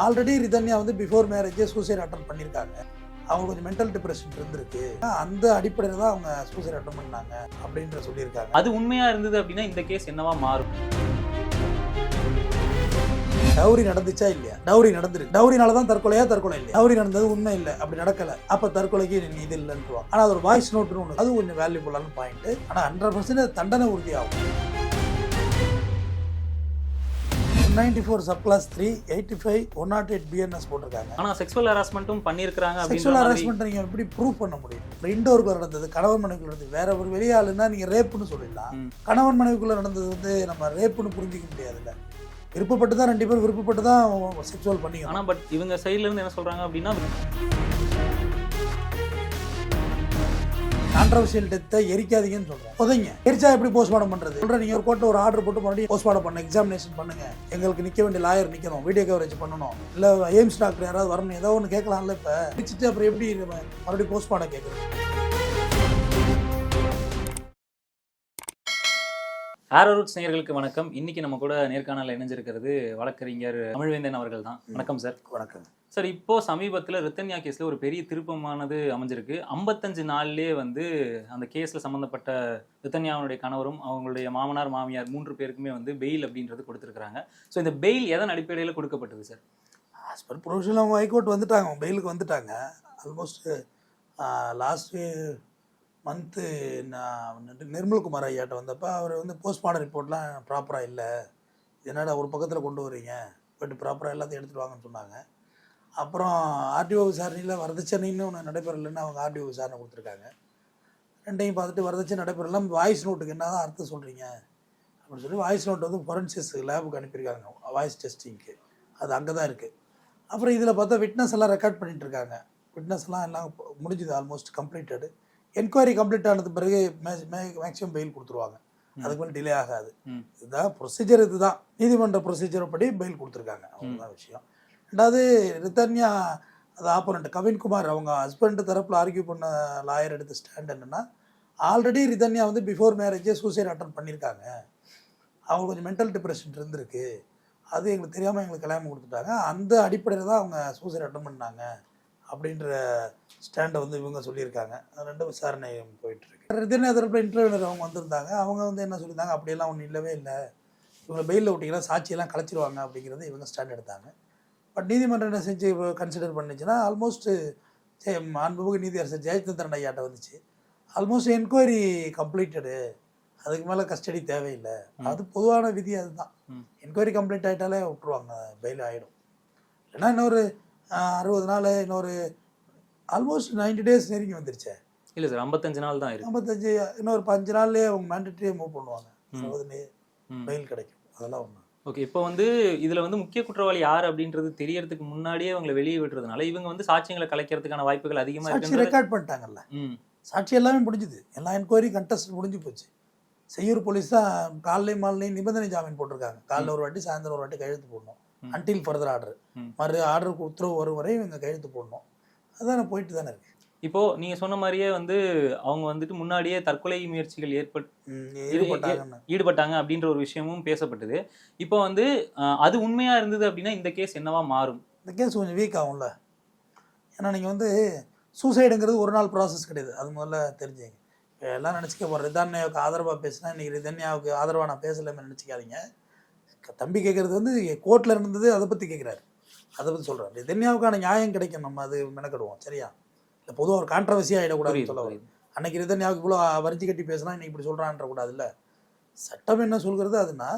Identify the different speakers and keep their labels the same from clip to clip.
Speaker 1: Already Rithanya வந்து before மேரேஜே suicide attempt பண்ணியிருக்காங்க அவங்க கொஞ்சம் மென்டல் டிப்ரெஷன் இருந்திருக்கு. அந்த அடிப்படையில் தான் அவங்க சூசைட் அட்டன் பண்ணாங்க அப்படின்ற சொல்லியிருக்காங்க.
Speaker 2: அது உண்மையா இருந்தது அப்படின்னா இந்த கேஸ் என்னவா மாறும்?
Speaker 1: டவுரி நடந்துச்சா இல்லையா? டவுரி நடந்திருக்கு. டவுரினால தான் தற்கொலையா தற்கொலை இல்லையா? டவுரி நடந்தது உண்மை இல்லை. அப்படி நடக்கல. அப்ப தற்கொலைக்கு இது இல்லைன்றுவாங்க ஆனா அது ஒரு வாய்ஸ் நோட்னு ஒன்று அது கொஞ்சம் வேல்யூபுல்லான பாயிண்ட் ஆனா ஹண்ட்ரட் பர்சன்ட் தண்டனை உறுதியாகும். Ninety four sub clause three eighty five one not eight BNS போட்டிருக்காங்க.
Speaker 2: ஆனா செக்ஸுவல் ஹராஸ்மெண்ட்டும் பண்ணியிருக்கிறாங்க அப்படின்ற
Speaker 1: செக்ஷுவல் ஹராஸ்மெண்ட் நீங்க எப்படி ப்ரூவ் பண்ண முடியும்? இப்போ இண்டோருக்குள்ள நடந்தது கணவன் மனைவிக்குள்ள நடந்தது வேற ஒரு வெளியாளுன்னா நீங்க ரேப்புன்னு சொல்லிடலாம். கணவன் மனைவிக்குள்ள நடந்தது வந்து நம்ம ரேப்புன்னு புரிஞ்சிக்க முடியாதுல்ல. விருப்பப்பட்டு தான் ரெண்டு பேரும் விருப்பப்பட்டு தான் செக்ஷுவல் பண்ணிக்கணும்.
Speaker 2: ஆனா பட் இவங்க சைடுல இருந்து என்ன சொல்றாங்க அப்படின்னா
Speaker 1: கான்ட்ரவர்ஷியல் டெத்தை எரிக்காதீங்கன்னு சொல்றேன். புதைங்க எரிச்சா எப்படி போஸ்ட்மார்ட்டம் பண்றது? சொல்றேன் நீங்க ஒரு கோர்ட்ல ஒரு ஆர்டர் போட்டு மறுபடியும் போஸ்ட்மார்ட்டம் பண்ண எக்ஸாமினேஷன் பண்ணுங்க. எங்களுக்கு நிக்க வேண்டிய லாயர் நிக்கணும் வீடியோ கவரேஜ் பண்ணணும். இல்ல எய்ம்ஸ் டாக்டர் யாராவது வரணும் ஏதோ ஒன்று கேட்கலாம்ல இப்ப. அடிச்சுட்டு அப்புறம் எப்படி மறுபடியும் போஸ்ட்மார்ட்டம் கேட்கறது
Speaker 2: ஆரோ ரூட்ஸ் நேயர்களுக்கு வணக்கம். இன்னைக்கு நம்ம கூட நேர்காணல இணைஞ்சிருக்கிறது வழக்கறிஞர் தமிழ்வேந்தன் அவர்கள் தான் வணக்கம் சார்
Speaker 1: வணக்கம்.
Speaker 2: சார் இப்போ சமீபத்தில் ரித்தன்யா கேஸில் ஒரு பெரிய திருப்பமானது அமைஞ்சிருக்கு. ஐம்பத்தஞ்சு நாள்லேயே வந்து அந்த கேஸில் சம்மந்தப்பட்ட ரித்தன்யாவுடைய கணவரும் அவங்களுடைய மாமனார் மாமியார் மூன்று பேருக்குமே வந்து பெயில் அப்படின்றது கொடுத்துருக்குறாங்க. ஸோ இந்த பெயில் எதன் அடிப்படையில் கொடுக்கப்பட்டது சார்?
Speaker 1: ஆஸ் பர் ப்ரொவிஷனல் அவங்க ஹைகோர்ட் வந்துட்டாங்க. அவங்க பெயிலுக்கு வந்துட்டாங்க. ஆல்மோஸ்ட் லாஸ்ட் மந்த்து நான் நிர்மல்குமார் ஐயாட்ட வந்தப்போ அவர் வந்து போஸ்ட்மார்டம் ரிப்போர்ட்லாம் ப்ராப்பராக இல்லை. என்னடா ஒரு பக்கத்தில் கொண்டு வரீங்க போய்ட்டு ப்ராப்பராக எல்லாத்தையும் எடுத்துகிட்டு வாங்கன்னு சொன்னாங்க. அப்புறம் ஆர்டிஓ விசாரணையில் வரதட்சணைன்னு ஒன்று நடைபெறலைன்னு அவங்க ஆர்டிஓ விசாரணை கொடுத்துருக்காங்க. ரெண்டையும் பார்த்துட்டு வரதட்சணை நடைபெறலாம் வாய்ஸ் நோட்டுக்கு என்ன தான் அர்த்தம் சொல்கிறீங்க அப்படின்னு சொல்லி வாய்ஸ் நோட் வந்து ஃபொரன்சிஸ் லேபுக்கு அனுப்பியிருக்காங்க. வாய்ஸ் டெஸ்டிங்க்கு. அது அங்கே தான் இருக்குது அப்புறம் இதில் பார்த்தா விட்னஸ் எல்லாம் ரெக்கார்ட் பண்ணிட்டு இருக்காங்க விட்னஸ் எல்லாம் முடிஞ்சுது ஆல்மோஸ்ட் கம்ப்ளீட்டடு என்கொயரி கம்ப்ளீட் ஆனது பிறகு மேக்ஸிமம் பெயில் கொடுத்துருவாங்க. அதுக்கு மேலே டிலே ஆகாது. இதுதான் ப்ரொசீஜர் இதுதான். நீதிமன்ற ப்ரொசீஜர் படி பெயில் கொடுத்துருக்காங்க. அவ்வளோதான் விஷயம். ரெண்டாவது ரித்தன்யா அது ஆப்போனண்ட் கவின்குமார் அவங்க ஹஸ்பண்ட் தரப்பில் ஆர்கியூ பண்ண லாயர் எடுத்த ஸ்டாண்ட் என்னென்னா ஆல்ரெடி ரிதன்யா வந்து பிஃபோர் மேரேஜே சூசைட் அட்டன் பண்ணியிருக்காங்க அவங்க கொஞ்சம் மென்டல் டிப்ரெஷன் இருந்திருக்கு. அது எங்களுக்கு தெரியாமல் எங்களுக்கு கல்யாணம் கொடுத்துட்டாங்க. அந்த அடிப்படையில் தான் அவங்க சூசைட் அட்டன் பண்ணாங்க அப்படின்ற ஸ்டாண்டை வந்து இவங்க சொல்லியிருக்காங்க. அது ரெண்டு விசாரணை போயிட்டுருக்கு. ரிதன்யா தரப்பில் இன்டர்வியூனர் அவங்க வந்திருந்தாங்க. அவங்க வந்து என்ன சொல்லியிருந்தாங்க? அப்படியெல்லாம் ஒன்றும் இல்லவே இல்லை. இவங்களை பெயிலில் விட்டிங்கன்னா சாட்சியெல்லாம் கலைச்சிருவாங்க அப்படிங்கிறது இவங்க ஸ்டாண்ட் எடுத்தாங்க. பட் நீதிமன்றம் என்ன செஞ்சு கன்சிடர் பண்ணுச்சுன்னா ஆல்மோஸ்ட் அன்புமிகு நீதியரசர் ஜெயச்சந்திரன் ஐயாட்ட வந்துச்சு. ஆல்மோஸ்ட் என்கொயரி கம்ப்ளீட்டடு அதுக்கு மேலே கஸ்டடி தேவையில்லை. அது பொதுவான விதி அதுதான். என்கொயரி கம்ப்ளீட் ஆகிட்டாலே விட்டுருவாங்க பெயில் ஆகிடும் இல்லைன்னா இன்னொரு அறுபது நாள் இன்னொரு ஆல்மோஸ்ட் 90 டேஸ் நெருங்கி வந்துருச்சே.
Speaker 2: இல்லை சார் ஐம்பத்தஞ்சு நாள் தான் இருக்கு.
Speaker 1: ஐம்பத்தஞ்சு இன்னொரு பஞ்சு நாள்லேயே அவங்க மேண்டட்ரியே மூவ் பண்ணுவாங்க. அறுபது. பெயில் கிடைக்கும். அதெல்லாம் ஒன்று
Speaker 2: ஓகே இப்போ வந்து இதுல வந்து முக்கிய குற்றவாளி யார் அப்படின்றது தெரியறதுக்கு முன்னாடியே அவங்களை வெளியே விடுறதுனால இவங்க வந்து சாட்சியங்களை கலைக்கிறதுக்கான வாய்ப்புகள் அதிகமா
Speaker 1: சாட்சி
Speaker 2: இருக்குன்றது
Speaker 1: ரெக்கார்ட் பண்ணிட்டாங்கல்ல. சாட்சி எல்லாமே முடிஞ்சுது. எல்லா என்கொயரி கண்டஸ்ட் முடிஞ்சு போச்சு. செய்யூர் போலீஸ் தான் காலையும் மாலையும் நிபந்தனை ஜாமீன் போட்டிருக்காங்க. காலைல ஒரு வாட்டி சாயந்தரம் ஒரு வாட்டி கையெழுத்து போடணும். Until further order. மறு ஆர்டருக்கு உத்தரவு வரும் வரை இவங்க கையெழுத்து போடணும். அதான போயிட்டு தானே இருக்கு.
Speaker 2: இப்போ நீங்க சொன்ன மாதிரியே வந்து அவங்க வந்துட்டு முன்னாடியே தற்கொலை முயற்சிகள் ஏற்பட் ஈடுபட்டாங்க. அப்படின்ற ஒரு விஷயமும் பேசப்பட்டது. இப்போ வந்து அது உண்மையா இருந்தது அப்படின்னா இந்த கேஸ் என்னவா மாறும்?
Speaker 1: இந்த கேஸ் கொஞ்சம் வீக் ஆகும்ல. ஏன்னா நீங்கள் வந்து சூசைடுங்கிறது ஒரு நாள் ப்ராசஸ் கிடையாது. அது முதல்ல தெரிஞ்சுங்க. எல்லாம் நினச்சிக்க போகிற ரிதன்யாவுக்கு ஆதரவாக பேசினா இன்றைக்கி ரிதன்யாவுக்கு ஆதரவாக நான் பேசலைன்னு நினச்சிக்காதீங்க. தம்பி கேட்குறது வந்து கோர்ட்டில் இருந்தது அதை பற்றி கேட்குறாரு அதை பற்றி சொல்கிறார் ரிதன்யாவுக்கான நியாயம் கிடைக்கும். நம்ம அது மெனக்கெடுவோம். சரியா? இல்லை பொதுவாக ஒரு கான்ட்ரவர்சி ஆகிடக்கூடாதுன்னு
Speaker 2: புரியுது,
Speaker 1: சொல்ல
Speaker 2: புரியுது.
Speaker 1: அன்னைக்கு ரிதன்யாவுக்கு இவ்வளோ வரிஞ்சு கட்டி பேசினா இன்னைக்கு இப்படி சொல்கிறான்ற கூடாதுல்ல சட்டம் என்ன சொல்கிறது அதுனா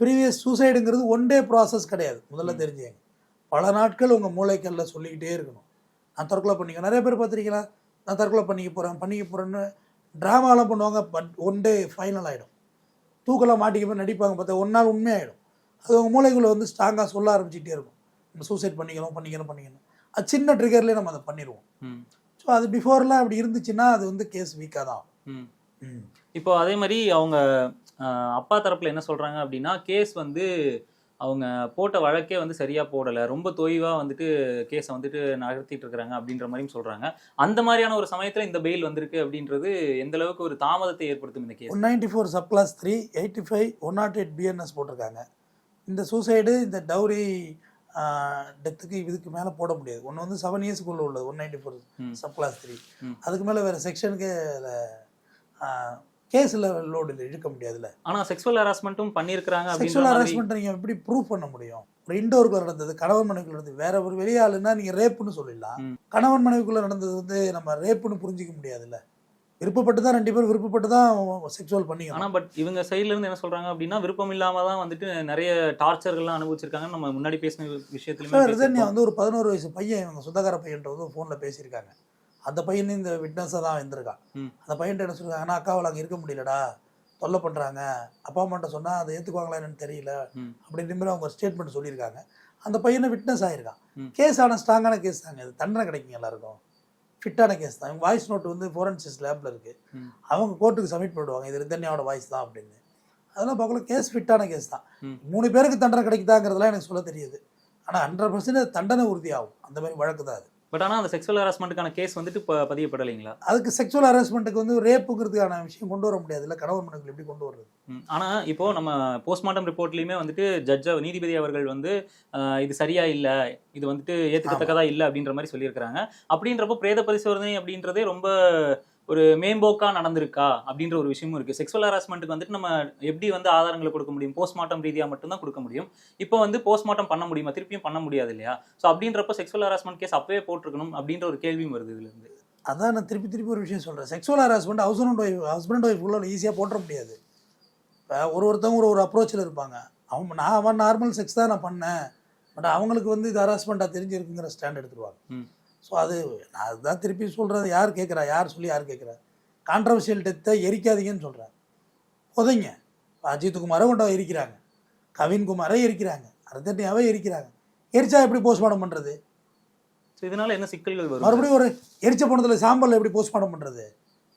Speaker 1: ப்ரீவியஸ் சூசைடுங்கிறது ஒன் டே ப்ராசஸ் கிடையாது. முதல்ல. தெரிஞ்சுங்க. பல நாட்கள் உங்கள் மூளைக்கல்ல சொல்லிக்கிட்டே இருக்கணும். நான் தற்கொலை பண்ணிக்க நிறைய பேர் பார்த்துருக்கீங்களா? நான் தற்கொலை பண்ணிக்க போகிறேன் பண்ணிக்க போகிறேன்னு ட்ராமாலாம் பண்ணுவாங்க பட் ஒன் டே ஃபைனல் ஆகிடும் தூக்கெல்லாம் மாட்டிக்க போய் நடிப்பாங்க பார்த்தா ஒரு நாள் உண்மையாயிடும். அது உங்கள் மூளைக்குள்ளே வந்து ஸ்ட்ராங்காக சொல்ல ஆரம்பிச்சிட்டே இருக்கும். நம்ம சூசைட் பண்ணிக்கணும் பண்ணிக்கணும் பண்ணிக்கணும் அது சின்ன ட்ரிகர்லேயே நம்ம அதை பண்ணிடுவோம் ஸோ அது பிஃபோர்லாம் அப்படி இருந்துச்சுன்னா அது வந்து கேஸ் வீக்காக தான்.
Speaker 2: ம்.
Speaker 1: ம்.
Speaker 2: இப்போ அதே மாதிரி அவங்க அப்பா தரப்புல என்ன சொல்றாங்க அப்படின்னா கேஸ் வந்து அவங்க போட்ட வழக்கே வந்து சரியா போடல. ரொம்ப தொய்வா வந்துட்டு கேஸை வந்துட்டு நகர்த்திட்டு இருக்கிறாங்க அப்படின்ற மாதிரியும் சொல்றாங்க. அந்த மாதிரியான ஒரு சமயத்துல இந்த பெயில் வந்திருக்கு அப்படின்றது எந்த அளவுக்கு ஒரு தாமதத்தை ஏற்படுத்தும் இந்த case
Speaker 1: one ninety four sub clause three eighty five one not eight BNS போட்டிருக்காங்க. இந்த சூசைடு இந்த டவுரி டெத்துக்கு இதுக்கு மேலே போட முடியாது ஒன்று வந்து செவன் இயர்ஸ்க்குள்ளே உள்ளது one ninety four. Sub clause three. அதுக்கு மேலே வேறு செக்ஷனுக்கு கேஸில் லோடு இழுக்க முடியாதுல்ல
Speaker 2: ஆனா செக்ஸுவல் ஹராஸ்மெண்ட்டும் பண்ணியிருக்கிறாங்க
Speaker 1: செக்ஷுவல் ஹராஸ்மெண்ட் நீங்கள் எப்படி ப்ரூவ் பண்ண முடியும் ஒரு இன்டோருக்குள்ள நடந்தது கணவன் மனைவிக்குள்ள நடந்தது வேற ஒரு வெளியாளுன்னா நீங்கள் ரேப்புன்னு சொல்லிடலாம். கணவன் மனைவிக்குள்ள நடந்தது வந்து நம்ம ரேப்புன்னு புரிஞ்சிக்க முடியாதுல்ல விருப்பப்பட்டு தான் ரெண்டு பேரும் விருப்பப்பட்டு தான் செக்ஷுவல்
Speaker 2: ஆனா
Speaker 1: பண்ணிக்கணும்
Speaker 2: பட் இவங்க சைடுல இருந்து என்ன சொல்றாங்க அப்படின்னா விருப்பம் இல்லாம தான் வந்துட்டு நிறைய டார்ச்சர்கள்லாம் அனுபவிச்சிருக்காங்க நம்ம முன்னாடி பேசின
Speaker 1: ரிதன்யா
Speaker 2: பேசியிருக்கோம்.
Speaker 1: வந்து ஒரு பதினோரு வயசு பையன் இவங்க சொந்தக்கார பையன்ட்ட வந்து ஃபோனில் பேசியிருக்காங்க. அந்த பையன் இந்த விட்னஸாக தான் வந்திருக்கான். அந்த பையன்ட்ட என்ன சொல்லிருக்காங்கன்னா அக்காவில் அங்கே இருக்க முடியலடா. தொல்லை பண்ணுறாங்க அப்பா அம்மாட்ட சொன்னால் அதை ஏற்றுக்குவாங்களா என்னன்னு தெரியல. அப்படின்ற மாதிரி அவங்க ஸ்டேட்மெண்ட் சொல்லியிருக்காங்க. அந்த பையனை விட்னஸ் ஆயிருக்கான்.
Speaker 2: ம்.
Speaker 1: கேஸ் ஆன ஸ்ட்ராங்கான கேஸ் தாங்க. இது தண்டனை கிடைக்குங்க எல்லாருக்கும். ஃபிட்டான கேஸ் தான். வாய்ஸ் நோட் வந்து ஃபோரன்சிஸ் லேபில் இருக்குது. அவங்க கோர்ட்டுக்கு சப்மிட் பண்ணுவாங்க இது ரிதன்யாவோட வாய்ஸ் தான் அப்படின்னு. அதெல்லாம் பார்க்கல கேஸ் ஃபிட்டான கேஸ் தான். மூணு பேருக்கு தண்டனை கிடைக்குதாங்கிறதுலாம் எனக்கு சொல்ல தெரியுது. ஆனால் ஹண்ட்ரட் பர்சன்ட் தண்டனை உறுதியாகும். அந்த மாதிரி வழக்கு தான் அது.
Speaker 2: பட் ஆனா அந்த செக்ஸுவல் ஹராஸ்மெண்ட்டுக்கான கேஸ் வந்துட்டு ப- பதியப்படலைங்களா?
Speaker 1: அதுக்கு செக்ஷுவல் ஹராஸ்மெண்ட்டுக்கு வந்து ரேப்புங்கிறதுக்கான விஷயம் கொண்டு வர முடியாது. இல்லை கணவன் மனைவிகள் எப்படி கொண்டு வர்றது?
Speaker 2: ம். ஆனா இப்போ நம்ம போஸ்ட்மார்ட்டம் ரிப்போர்ட்லயுமே வந்துட்டு ஜட்ஜ நீதிபதி அவர்கள் வந்து இது சரியா இல்ல இது வந்துட்டு ஏத்துக்கத்தக்கதா இல்ல அப்படின்ற மாதிரி சொல்லியிருக்கிறாங்க. அப்படின்றப்போ பிரேத பரிசோதனை அப்படின்றதே ரொம்ப ஒரு மேம்போக்கா நடந்திருக்கா அப்படின்ற ஒரு விஷயமும் இருக்கு. செக்ஸுவல் ஹராஸ்மெண்ட்டுக்கு வந்துட்டு நம்ம எப்படி வந்து ஆதாரங்களை கொடுக்க முடியும்? போஸ்ட்மார்ட்டம் ரீதியா மட்டும்தான் கொடுக்க முடியும். இப்போ வந்து போஸ்ட்மார்ட்டம் பண்ண முடியுமா? திருப்பியும் பண்ண முடியாது இல்லையா? ஸோ அப்படின்றப்போ செக்ஸுவல் ஹராஸ்மெண்ட் கேஸ் அப்பவே போட்டிருக்கணும் அப்படின்ற ஒரு கேள்வியும் வருது இதுல இருந்து.
Speaker 1: அதான் நான் திருப்பி திருப்பி ஒரு விஷயம் சொல்கிறேன் sexual harassment husband wife husband wife உள்ள ஈஸியாக போட்டுற முடியாது. ஒரு ஒருத்தவங்க ஒரு ஒரு அப்ரோச்சில் இருப்பாங்க. அவங்க நான் அவன் நார்மல் செக்ஸ் தான் நான் பண்ணேன். பட் அவங்களுக்கு வந்து இது ஹராஸ்மெண்ட்டாக தெரிஞ்சிருக்குங்கிற ஸ்டாண்ட் எடுத்துருவாங்க. ஸோ அது நான் அதுதான் திருப்பி சொல்கிறது யார் கேட்குறா? யார் சொல்லி யார் கேட்குறா? கான்ட்ரவர்ஷியல் டெத்தை எரிக்காதீங்கன்னு சொல்கிறேன் புதைங்க. இப்போ அஜித்குமாரை கொண்டு எரிக்கிறாங்க. கவின்குமாரை எரிக்கிறாங்க. அரதட்டியாவே எரிக்கிறாங்க. எரிச்சா எப்படி போஸ்ட்மார்ட்டம் பண்ணுறது
Speaker 2: ஸோ இதனால என்ன சிக்கல்கள் வரும்
Speaker 1: மறுபடியும் ஒரு எரிச்ச பணத்தில் சாம்பல் எப்படி போஸ்ட்மார்ட்டம் பண்ணுறது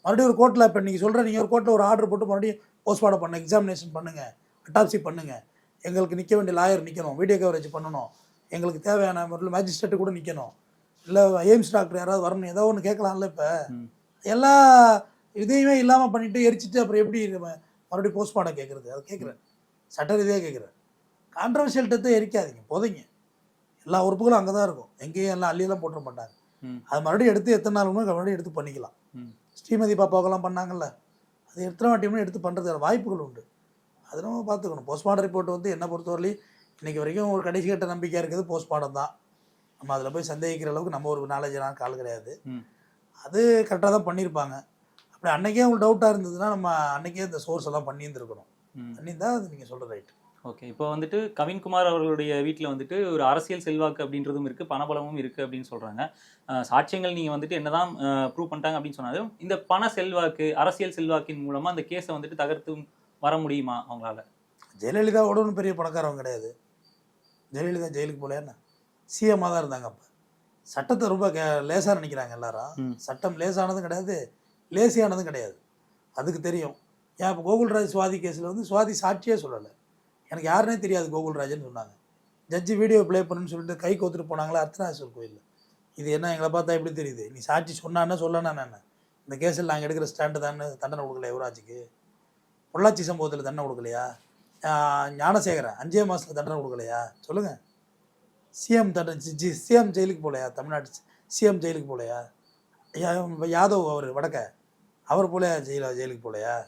Speaker 1: மறுபடியும் ஒரு கோர்ட்டில் இப்போ நீங்கள் சொல்கிற நீங்கள் ஒரு கோர்ட்டில் ஒரு ஆர்டர் போட்டு மறுபடியும் போஸ்ட்மார்ட்டம் பண்ண எக்ஸாமினேஷன் பண்ணுங்கள் அட்டாப்சி பண்ணுங்கள் எங்களுக்கு நிற்க வேண்டிய லாயர் நிற்கணும் வீடியோ கவரேஜ் பண்ணணும். எங்களுக்கு தேவையான முறையில் மேஜிஸ்ட்ரேட்டு கூட நிற்கணும் இல்லை எய்ம்ஸ் டாக்டர் யாராவது வரணும் ஏதோ ஒன்று கேட்கலாம்ல இப்போ. எல்லா இதையுமே இல்லாமல் பண்ணிட்டு எரிச்சிட்டு அப்புறம் எப்படி மறுபடியும் போஸ்ட்மார்ட்டம் கேட்குறது அது கேட்குறேன் சட்ட ரீதியாக கேட்குறேன் கான்ட்ரவர்ஷியல் டெத்தை எரிக்காதீங்க புதைங்க. எல்லா உறுப்புகளும் அங்கே தான் இருக்கும். எங்கேயும் எல்லாம் அள்ளியெல்லாம் போட்டுற மாட்டாங்க. அது மறுபடியும் எடுத்து எத்தனை நாள் மறுபடியும் எடுத்து பண்ணிக்கலாம். ஸ்ரீமதி பாப்பாவுக்கெல்லாம் பண்ணாங்கல்ல அது எத்தனை வாட்டியுமே எடுத்து பண்ணுறதுக்கான வாய்ப்புகள் உண்டு. அது நம்ம பார்த்துக்கணும். போஸ்ட்மார்ட்டம் ரிப்போர்ட் வந்து என்னை பொறுத்தவரையிலும் இன்றைக்கி வரைக்கும் ஒரு கடைசி கட்ட நம்பிக்கையாக இருக்குது போஸ்ட்மார்ட்டம் தான். நம்ம அதில் போய் சந்தேகிக்கிற அளவுக்கு நம்ம ஒரு நாலேஜ் கால் கிடையாது. அது கரெக்டாக தான் பண்ணியிருப்பாங்க அப்படி அன்னைக்கே உங்களுக்கு டவுட்டாக இருந்ததுன்னா நம்ம அன்னைக்கே இந்த சோர்ஸ் எல்லாம் பண்ணியிருந்துருக்கணும்.
Speaker 2: ம்.
Speaker 1: பண்ணியிருந்தா அது நீங்கள் சொல்கிற ரைட்
Speaker 2: ஓகே இப்போ வந்துட்டு கவின்குமார் அவர்களுடைய வீட்டில் வந்துட்டு ஒரு அரசியல் செல்வாக்கு அப்படின்றதும் இருக்குது பணபலமும் இருக்குது அப்படின்னு சொல்கிறாங்க சாட்சியங்கள் நீங்கள் வந்துட்டு என்னதான் ப்ரூவ் பண்ணிட்டாங்க அப்படின்னு சொன்னாலும் இந்த பண செல்வாக்கு அரசியல் செல்வாக்கின் மூலமாக அந்த கேஸை வந்துட்டு தகர்த்து வர முடியுமா அவங்களால?
Speaker 1: ஜெயலலிதாவோட ஒன்றும் பெரிய பணக்காரவங்க கிடையாது. ஜெயலலிதா ஜெயிலுக்கு போல என்ன? சிஎம்மாக தான் இருந்தாங்க அப்போ. சட்டத்தை ரொம்ப கே லேசாக நினைக்கிறாங்க எல்லாரும். சட்டம் லேசானதும் கிடையாது லேசியானதும் கிடையாது. அதுக்கு தெரியும். ஏன் இப்போ கோகுல்ராஜ் சுவாதி கேஸில் வந்து சுவாதி சாட்சியே சொல்லலை. எனக்கு யாருனே தெரியாது கோகுல்ராஜ்னு சொன்னாங்க. ஜட்ஜி வீடியோ ப்ளே பண்ணுன்னு சொல்லிட்டு கை கோத்துட்டு போனாங்களா அர்த்தநாதேஸ்வர் கோயிலில். இது என்ன எங்களை பார்த்தா எப்படி தெரியுது? நீ சாட்சி சொன்னான்னு சொல்லனா என்ன இந்த கேஸில் நாங்கள் எடுக்கிற ஸ்டாண்டு தானே தண்டனை கொடுக்கல யுவராஜுக்கு? பொள்ளாச்சி சம்பவத்தில் தண்டனை கொடுக்கலையா? ஞானசேகரன் அஞ்சே மாதத்தில் தண்டனை கொடுக்கலையா? சொல்லுங்கள் சிஎம் தண்டனை ஜி சிஎம் ஜெயிலுக்கு போகலையா? தமிழ்நாட்டு சிஎம் ஜெயிலுக்கு போகலையா? யா- யாதவ் அவர் வடக்க. அவர் போல ஜெயில ஜெயிலுக்கு போகலையா?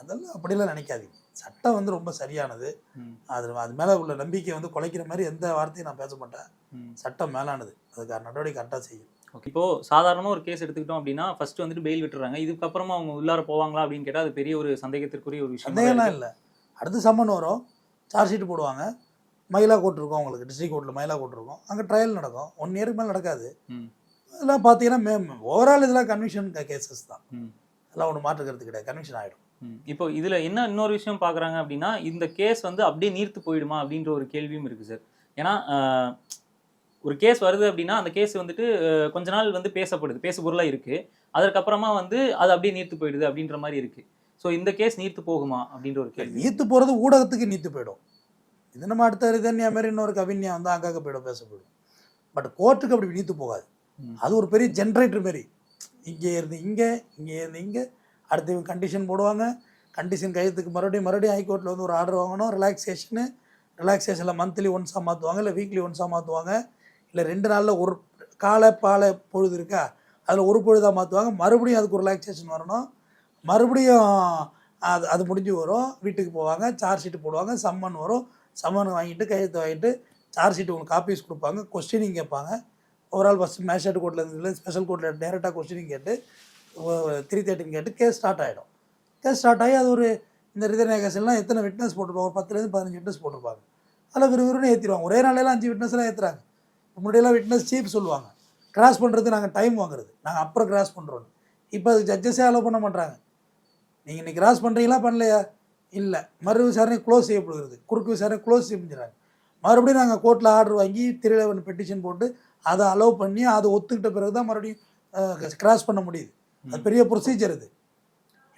Speaker 1: அதெல்லாம் அப்படிலாம் நினைக்காதீங்க. சட்டம் வந்து ரொம்ப சரியானது. அது அது மேலே உள்ள நம்பிக்கை வந்து குலைக்கிற மாதிரி எந்த வார்த்தையும் நான் பேச மாட்டேன். சட்டம் மேலானது. அதுக்கான நடவடிக்கை கரெக்டாக செய்யும்
Speaker 2: ஓகே. இப்போ சாதாரணமாக ஒரு கேஸ் எடுத்துக்கிட்டோம் அப்படின்னா ஃபர்ஸ்ட் வந்துட்டு பெயில் விட்டுறாங்க. இதுக்கப்புறமா அவங்க உள்ளார போவாங்களா அப்படின்னு கேட்டால் அது பெரிய ஒரு சந்தேகத்திற்குரிய ஒரு விஷயம்
Speaker 1: சந்தேகம்லாம் இல்லை. அடுத்து சம்மன் வரும். சார்ஜ் ஷீட் போடுவாங்க. மயிலா கோர்ட் இருக்கும் அவங்களுக்கு டிஸ்ட்ரிக்ட் கோர்ட்டில் மயிலா கோர்ட் இருக்கும் அங்கே ட்ரையல் நடக்கும். ஒன் இயருக்கு மேலே நடக்காது. இதெல்லாம் பார்த்தீங்கன்னா மே ஓவரால் இதெல்லாம் கன்விஷன் கேசஸ் தான். அதெல்லாம் ஒன்று மாற்றுக்கிறது கிடையாது. கன்விஷன் ஆகிடும்.
Speaker 2: இப்போ இதுல என்ன இன்னொரு விஷயம் பாக்குறாங்க அப்படின்னா இந்த கேஸ் வந்து அப்படியே நீர்த்து போயிடுமா அப்படின்ற ஒரு கேள்வியும் இருக்கு சார் ஏன்னா ஒரு கேஸ் வருது அப்படின்னா அந்த கேஸ் வந்துட்டு கொஞ்ச நாள் வந்து பேசப்படுது. பேசு பொருளா இருக்கு. அதற்கப்புறமா வந்து அது அப்படியே நீர்த்து போயிடுது அப்படின்ற மாதிரி இருக்கு. ஸோ இந்த கேஸ் நீர்த்து போகுமா அப்படின்ற ஒரு கேள்வி.
Speaker 1: நீத்து போகிறது ஊடகத்துக்கு நீத்து போயிடும். இது நம்ம அடுத்த ரிதன்யா மாதிரி இன்னொரு கவின்யா வந்து அங்காக்க போயிடும் பேச போயிடும் பட் கோர்ட்டுக்கு அப்படி நீத்து போகாது. அது ஒரு பெரிய ஜென்ரேட்டர் மாரி. இங்கே இருந்து இங்கே இங்கே இருந்து இங்கே. அடுத்து இவங்க கண்டிஷன் போடுவாங்க. கண்டிஷன் கையத்துக்கு மறுபடியும் மறுபடியும் ஹைகோர்ட்டில் வந்து ஒரு ஆர்டர் வாங்கணும். ரிலாக்ஸேஷனு ரிலாக்ஸேஷனில் மந்த்லி ஒன்ஸாக மாற்றுவாங்க இல்லை வீக்லி ஒன்ஸாக மாற்றுவாங்க இல்லை ரெண்டு நாளில் ஒரு காலை பாலை பொழுது இருக்கா? அதில் ஒரு பொழுதாக மாற்றுவாங்க மறுபடியும் அதுக்கு ஒரு ரிலாக்ஸேஷன் வரணும். மறுபடியும் அது அது முடிஞ்சு வரும். வீட்டுக்கு போவாங்க. சார்ஜ் ஷீட்டு போடுவாங்க. சம்மன் வரும். சம்மன் வாங்கிட்டு கையெழுத்து வாங்கிட்டு சார்ஜ் ஷீட் உங்களுக்கு காப்பீஸ் கொடுப்பாங்க. கொஸ்டினிங் கேட்பாங்க. ஓவரால் ஃபஸ்ட்டு மேஜிஸ்ட்ரேட் கோர்ட்டில் இருந்து ஸ்பெஷல் கோர்ட்டில் டேரெக்டாக கொஸ்டினிங் கேட்டு த்ரீ தேர்ட்டின் கேட்டு கேஸ் ஸ்டார்ட் ஆகிடும் கேஸ் ஸ்டார்ட் ஆகி அது ஒரு இந்த ரிதர்னியா கேஸ்லாம் எத்தனை விட்னஸ் போட்டிருப்பாங்க? ஒரு பத்துலேருந்து பதினஞ்சு விட்னஸ் போட்டிருப்பாங்க. அதில் விறுவிறுன்னு ஏற்றிடுவாங்க ஒரே நாளையெல்லாம் அஞ்சு விட்னஸ்லாம் ஏற்றுறாங்க முன்னாடியெல்லாம் விட்னஸ் சீப் சொல்லுவாங்க. கிராஸ் பண்ணுறது நாங்கள் டைம் வாங்குறது. நாங்கள் அப்புறம் கிராஸ் பண்ணுறோம் இப்போ அது ஜட்ஜஸே அலோவ் பண்ண மாட்டாங்க நீங்கள் இன்னைக்கு கிராஸ் பண்ணுறீங்களா பண்ணலையா? இல்லை. மறு விசாரணை க்ளோஸ் செய்யப்படுகிறது. குறுக்கு விசாரணை க்ளோஸ் செய்யப்படுறாங்க மறுபடியும் நாங்கள் கோர்ட்டில் ஆர்டர் வாங்கி திருவிழாவன் பெட்டிஷன் போட்டு அதை அலோவ் பண்ணி அதை ஒத்துக்கிட்ட பிறகு தான் மறுபடியும் கிராஸ் பண்ண முடியுது. அது பெரிய ப்ரொசீஜர் இது.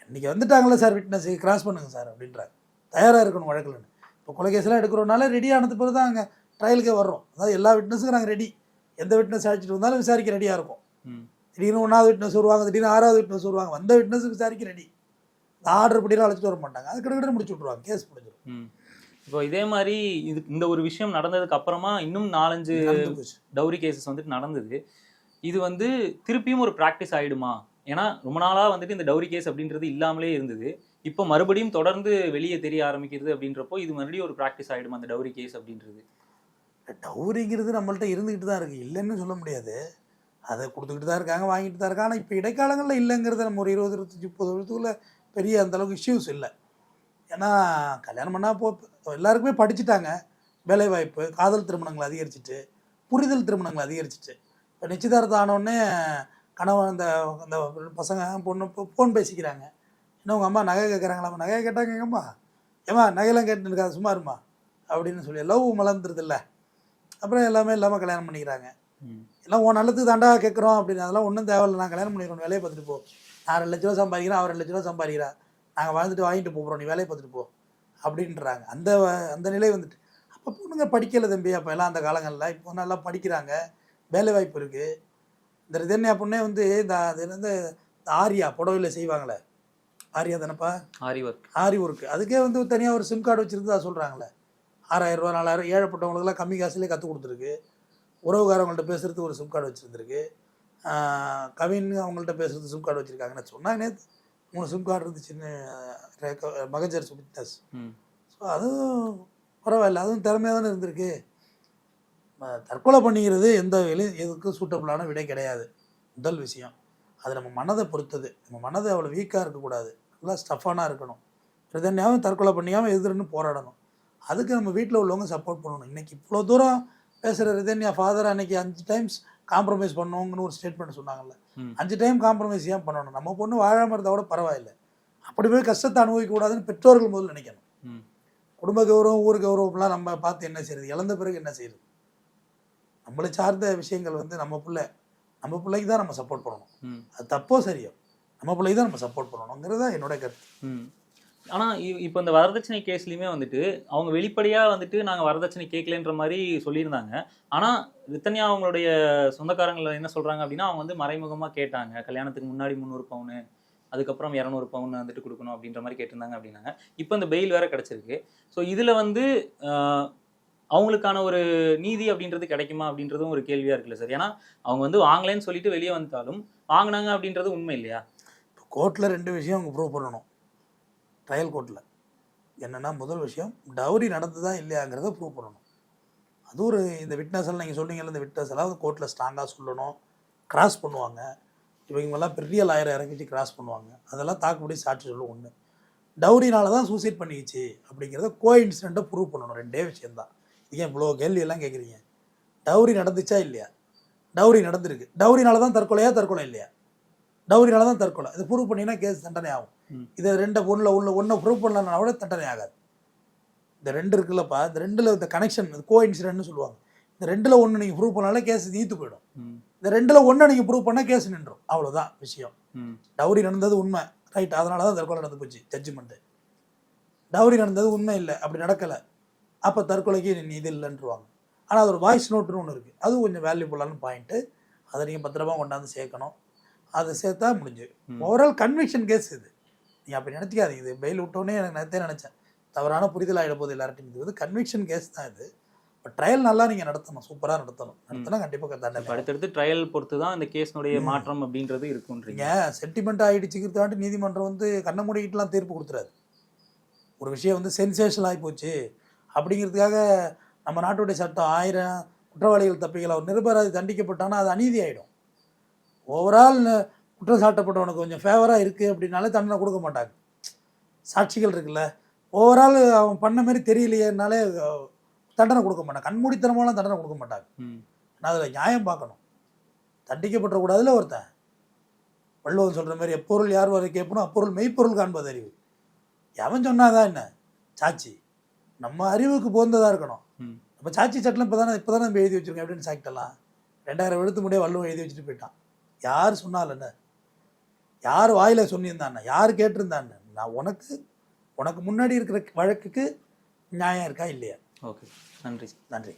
Speaker 1: இன்றைக்கி வந்துட்டாங்களே சார் விட்னஸ் கிராஸ் பண்ணுங்க சார் அப்படின்றாங்க. தயாராக இருக்கணும் வழக்கில்னு இப்போ கொலைகேஸ்லாம் எடுக்கிறோம்னால ரெடி ஆனது பிறகு தான் அங்கே ட்ரையலுக்கே வர்றோம். அதாவது எல்லா விட்னஸுக்கும் நாங்கள் ரெடி எந்த விட்னஸ் அழைச்சிட்டு வந்தாலும் விசாரிக்க ரெடியாக இருக்கும். திடீர்னு ஒன்றாவது விட்னஸ் வருவாங்க திடீர்னு ஆறாவது விட்னஸ் வருவாங்க. வந்த விட்னஸ் விசாரிக்க ரெடி ஆர்டர் படிலாம் அழைச்சிட்டு வர மாட்டாங்க. அது கிட்ட முடிச்சு விட்ருவாங்க கேஸ் முடிஞ்சிடும்
Speaker 2: இப்போ இதே மாதிரி இது இந்த ஒரு விஷயம் நடந்ததுக்கு அப்புறமா இன்னும் நாலஞ்சு டவுரி கேசஸ் வந்துட்டு நடந்தது. இது வந்து திருப்பியும் ஒரு ப்ராக்டிஸ் ஆயிடுமா? ஏன்னா ரொம்ப நாளா வந்துட்டு இந்த டவுரி கேஸ் அப்படின்றது இல்லாமலே இருந்தது. இப்போ மறுபடியும் தொடர்ந்து வெளியே தெரிய ஆரம்பிக்கிறது அப்படின்றப்போ இது மறுபடியும் ஒரு ப்ராக்டிஸ் ஆயிடுமா அந்த டவுரி கேஸ் அப்படின்றது?
Speaker 1: டவுரிங்கிறது நம்மள்ட்ட இருந்துக்கிட்டு தான் இருக்குது இல்லைன்னு சொல்ல முடியாது. அதை கொடுத்துக்கிட்டு தான் இருக்காங்க வாங்கிட்டு தான் இருக்காங்க. ஆனால் இப்போ இடைக்காலங்களில் இல்லைங்கிறது நம்ம ஒரு இருபது இருபத்தஞ்சி முப்பது வருஷத்துக்குள்ள பெரிய அந்த அளவுக்கு இஷ்யூஸ் இல்லை. ஏன்னா கல்யாணம் பண்ணால் போ எல்லாருக்குமே படிச்சுட்டாங்க. வேலைவாய்ப்பு காதல் திருமணங்கள் அதிகரிச்சிட்டு புரிதல் திருமணங்கள் அதிகரிச்சிட்டு. இப்போ நிச்சயதார்த்தம் ஆனோடனே கணவன் அந்த அந்த பசங்க பொண்ணு ஃபோன் பேசிக்கிறாங்க. இன்னும் உங்கள் அம்மா நகை கேட்குறாங்களா நகையை கேட்டாங்க எங்கள் அம்மா ஏம்மா நகையெல்லாம் கேட்டுன்னு இருக்காது சும்மா இருமா அப்படின்னு சொல்லி லவ் மலர்ந்துருதுல்ல. அப்புறம் எல்லாமே இல்லாமல் கல்யாணம் பண்ணிக்கிறாங்க. எல்லாம் உன் நல்லதுக்கு தாண்டா கேட்குறோம். அப்படின்னு அதெல்லாம் ஒன்றும் தேவையில்ல நான் கல்யாணம் பண்ணிக்கிறோம் வேலையை பார்த்துட்டு போ. நான் ரெண்டு லட்ச ரூபா சம்பாதிக்கிறேன் அவர் ரெண்டு லட்ச ரூபா சம்பாதிக்கிறா. நாங்கள் வாழ்ந்துட்டு வாங்கிட்டு போகிறோம் நீ வேலையை பார்த்துட்டு போ அப்படின்றாங்க. அந்த அந்த நிலை வந்துட்டு அப்போ பொண்ணுங்க படிக்கலை தம்பி. அப்போ எல்லாம் அந்த காலங்களில் இப்போ நல்லா படிக்கிறாங்க. வேலை வாய்ப்பு இருக்குது இந்த ரிதன்யா பொண்ணே வந்து இந்த அது வந்து ஆரியா புடவையில் செய்வாங்களே. ஆரியா தானேப்பா?
Speaker 2: ஆரி ஒர்க்
Speaker 1: ஆரி ஒர்க்கு அதுக்கே வந்து தனியாக ஒரு சிம் கார்டு வச்சுருந்தா சொல்கிறாங்களே ஆறாயிரம் ரூபா நாலாயிரம் ஏழைப்பட்டவங்களுக்குலாம் கம்மி காசுலேயே கற்றுக் கொடுத்துருக்கு. உறவுகாரவங்கள்ட்ட பேசுகிறதுக்கு ஒரு சிம் கார்டு வச்சுருந்துருக்கு. கவின் அவங்கள்ட்ட பேசுறது சிம் கார்டு வச்சுருக்காங்கன்னு சொன்னாங்க நேற்று மூணு சிம் கார்டு இருந்துச்சுன்னு மகஜர்
Speaker 2: ம்.
Speaker 1: ஸோ அதுவும் பரவாயில்ல அதுவும் திறமையாக தானே இருந்திருக்கு. தற்கொலை பண்ணிக்கிறது எந்த வகையிலும் எதுக்கும் சூட்டபுளான விடை கிடையாது. முதல் விஷயம். அது நம்ம மனதை பொறுத்தது. நம்ம மனதை அவ்வளோ வீக்காக இருக்கக்கூடாது. நல்லா ஸ்டஃபானாக இருக்கணும். பிரதன்யாவும் தற்கொலை பண்ணியாமல் எதிர்ன்னு போராடணும். அதுக்கு நம்ம வீட்டில் உள்ளவங்க சப்போர்ட் பண்ணணும். இன்றைக்கி இவ்வளோ தூரம் பேசுகிற ரிதன்யா ஃபாதர் அன்னைக்கு அஞ்சு டைம்ஸ் காம்ப்ரமைஸ் பண்ணுவோங்கன்னு ஒரு ஸ்டேட்மெண்ட் சொன்னாங்கல்ல. அஞ்சு டைம் காம்ப்ரமைஸ் ஏன் பண்ணணும்? நம்ம பொண்ணு வாழாமல் இருந்தால் கூட பரவாயில்லை. அப்படி போய் கஷ்டத்தை அனுபவிக்க கூடாதுன்னு பெற்றோர்கள் முதல்ல நினைக்கணும். குடும்ப கௌரவம் ஊர் கௌரவம்லாம் நம்ம பார்த்து என்ன செய்யறது? இழந்த பிறகு என்ன செய்யறது? நம்மளை சார்ந்த விஷயங்கள் வந்து நம்ம பிள்ளை நம்ம பிள்ளைக்கு தான் நம்ம சப்போர்ட் பண்ணணும். அது தப்போ சரியோ நம்ம பிள்ளைக்கு தான் நம்ம சப்போர்ட் பண்ணணுங்கிறது தான் என்னோட கருத்து.
Speaker 2: ஆனால் இ- இப்போ இந்த வரதட்சணை கேஸ்லையுமே வந்துட்டு அவங்க வெளிப்படையாக வந்துட்டு நாங்கள் வரதட்சணை கேட்கலன்ற மாதிரி சொல்லியிருந்தாங்க. ஆனால் ரித்தன்யா அவங்களுடைய சொந்தக்காரங்களை என்ன சொல்கிறாங்க அப்படின்னா அவங்க வந்து மறைமுகமாக கேட்டாங்க. கல்யாணத்துக்கு முன்னாடி முந்நூறு பவுனு அதுக்கப்புறம் இரநூறு பவுன் வந்துட்டு கொடுக்கணும் அப்படின்ற மாதிரி கேட்டிருந்தாங்க அப்படின்னாங்க. இப்போ இந்த பெயில் வேற கிடச்சிருக்கு. ஸோ இதில் வந்து அவங்களுக்கான ஒரு நீதி அப்படின்றது கிடைக்குமா அப்படின்றதும் ஒரு கேள்வியாக இருக்குல்ல சார். ஏன்னா அவங்க வந்து வாங்கலைன்னு சொல்லிட்டு வெளியே வந்தாலும் வாங்கினாங்க அப்படின்றது உண்மை இல்லையா?
Speaker 1: கோர்ட்டில் ரெண்டு விஷயம் அவங்க ப்ரூவ் பண்ணணும். ட்ரையல் கோர்ட்டில் என்னென்னா முதல் விஷயம் டவுரி நடந்ததா இல்லையாங்கிறத ப்ரூவ் பண்ணணும். அது ஒரு இந்த விட்னஸ் எல்லாம் நீங்கள் சொன்னீங்கல்ல இந்த விட்னஸ் எல்லாம் வந்து கோர்ட்டில் ஸ்ட்ராங்காக சொல்லணும். கிராஸ் பண்ணுவாங்க. இவங்கெல்லாம் பெரிய லாயரை இறக்கி கிராஸ் பண்ணுவாங்க. அதெல்லாம் தாக்குப்படி சாட்சி சொல்லும் ஒன்று டவுரினால தான் சூசைட் பண்ணிக்கிச்சு அப்படிங்கிறத கோ இன்சிடெண்ட்டை ப்ரூவ் பண்ணணும். ரெண்டே விஷயம்தான். ஏன் இவ்வளோ கேள்வியெல்லாம் கேட்குறீங்க டவுரி நடந்துச்சா இல்லையா? டவுரி நடந்திருக்கு. டவுரினால தான் தற்கொலையா தற்கொலை இல்லையா? டவுரினால தான் தற்கொலை. இது ப்ரூவ் பண்ணினா கேஸ் தண்டனை ஆகும். இதை ரெண்டை ஒன்றில் ஒன்று ஒன்றை ப்ரூவ் பண்ணலன்னா கூட தண்டனை ஆகாது. இந்த ரெண்டு இருக்குல்லப்பா இந்த ரெண்டில் இந்த கனெக்ஷன் கோ இன்சிடென்ட்னு சொல்லுவாங்க. இந்த ரெண்டில் ஒன்று நீங்கள் ப்ரூவ் பண்ணாலே கேஸ் நீத்து போயிடும். இந்த ரெண்டில் ஒன்றை நீங்கள் ப்ரூவ் பண்ணால் கேஸ் நின்றும். அவ்வளோதான் விஷயம். டவுரி நடந்தது உண்மை. ரைட் அதனால தான் தற்கொலை நடந்து போச்சு. ஜட்ஜ்மெண்ட்டு டவுரி நடந்தது உண்மை இல்லை. அப்படி நடக்கலை. அப்போ தற்கொலைக்கு நீ இது இல்லைன்றுவாங்க. ஆனால் அது ஒரு வாய்ஸ் நோட்டுன்னு ஒன்று இருக்குது அது கொஞ்சம் வேல்யூபுல்லான பாயிண்ட்டு அதை நீங்கள் பத்திரமா கொண்டாந்து சேர்க்கணும். அதை சேர்த்தா முடிஞ்சு. ஓவரால் கன்விக்ஷன் கேஸ் இது. நீங்கள் அப்படி நினச்சிக்காதீங்க இது பெயில் விட்டோன்னே எனக்கு நேரத்தே நினச்சேன். தவறான புரிதல் ஆகிட போது எல்லார்ட்டையும் இது வந்து கன்விக்ஷன் கேஸ் தான் இது. இப்போ ட்ரையல் நல்லா நீங்கள் நடத்தணும். சூப்பராக நடத்தணும். நடத்தினா கண்டிப்பாக தண்டனை
Speaker 2: அடுத்தடுத்து ட்ரையல் பொறுத்து தான் இந்த கேஸ்னுடைய மாற்றம் அப்படின்றது இருக்குன்றீங்க.
Speaker 1: சென்டிமெண்ட் ஆகிடுச்சுக்கிறதாண்டி நீதிமன்றம் வந்து கண்ண மூடிக்கிட்டுலாம் தீர்ப்பு கொடுத்துறாரு. ஒரு விஷயம் வந்து சென்சேஷன் ஆகி போச்சு. அப்படிங்கிறதுக்காக நம்ம நாட்டுடைய சட்டம் ஆயிரம் குற்றவாளிகள் தப்பிக்கலாம். ஒரு நிரபராதி தண்டிக்கப்பட்டானா அது அநீதி ஆகிடும் ஓவரால் குற்றம் சாட்டப்பட்டவனுக்கு கொஞ்சம் ஃபேவராக இருக்குது அப்படின்னாலே தண்டனை கொடுக்க மாட்டாங்க. சாட்சிகள் இருக்குல்ல. ஓவரால் அவன் பண்ண மாதிரி தெரியலையேனாலே தண்டனை கொடுக்க மாட்டாங்க கண்மூடித்தனமாலாம் தண்டனை கொடுக்க மாட்டாங்க. ஆனால் அதில் நியாயம் பார்க்கணும். தண்டிக்கப்படக்கூடாதுல ஒருத்தன். வள்ளுவன் சொல்கிற மாதிரி எப்பொருள் யார் வரை கேட்பணும் அப்பொருள் மெய்ப்பொருள் காண்பது அறிவு. எவன் சொன்னாதான் என்ன? சாட்சி. நம்ம அறிவுக்கு போந்ததாக இருக்கணும். நம்ம சாட்சி சட்டம் இப்போ தானே இப்போ தானே நம்ம எழுதி வச்சிருக்கோம் எவிடன்ஸ் ஆக்டெல்லாம் ரெண்டாயிரம் எழுத்து முடிய வள்ளுவன் எழுதி வச்சுட்டு போயிட்டான். யார் சொன்னால் என்ன யார் வாயில சொன்னியிருந்தான்னு யார் கேட்டிருந்தான்னு? நான் உனக்கு உனக்கு முன்னாடி இருக்கிற வழக்குக்கு நியாயம் இருக்கா இல்லையா?
Speaker 2: ஓகே நன்றி.
Speaker 1: நன்றி.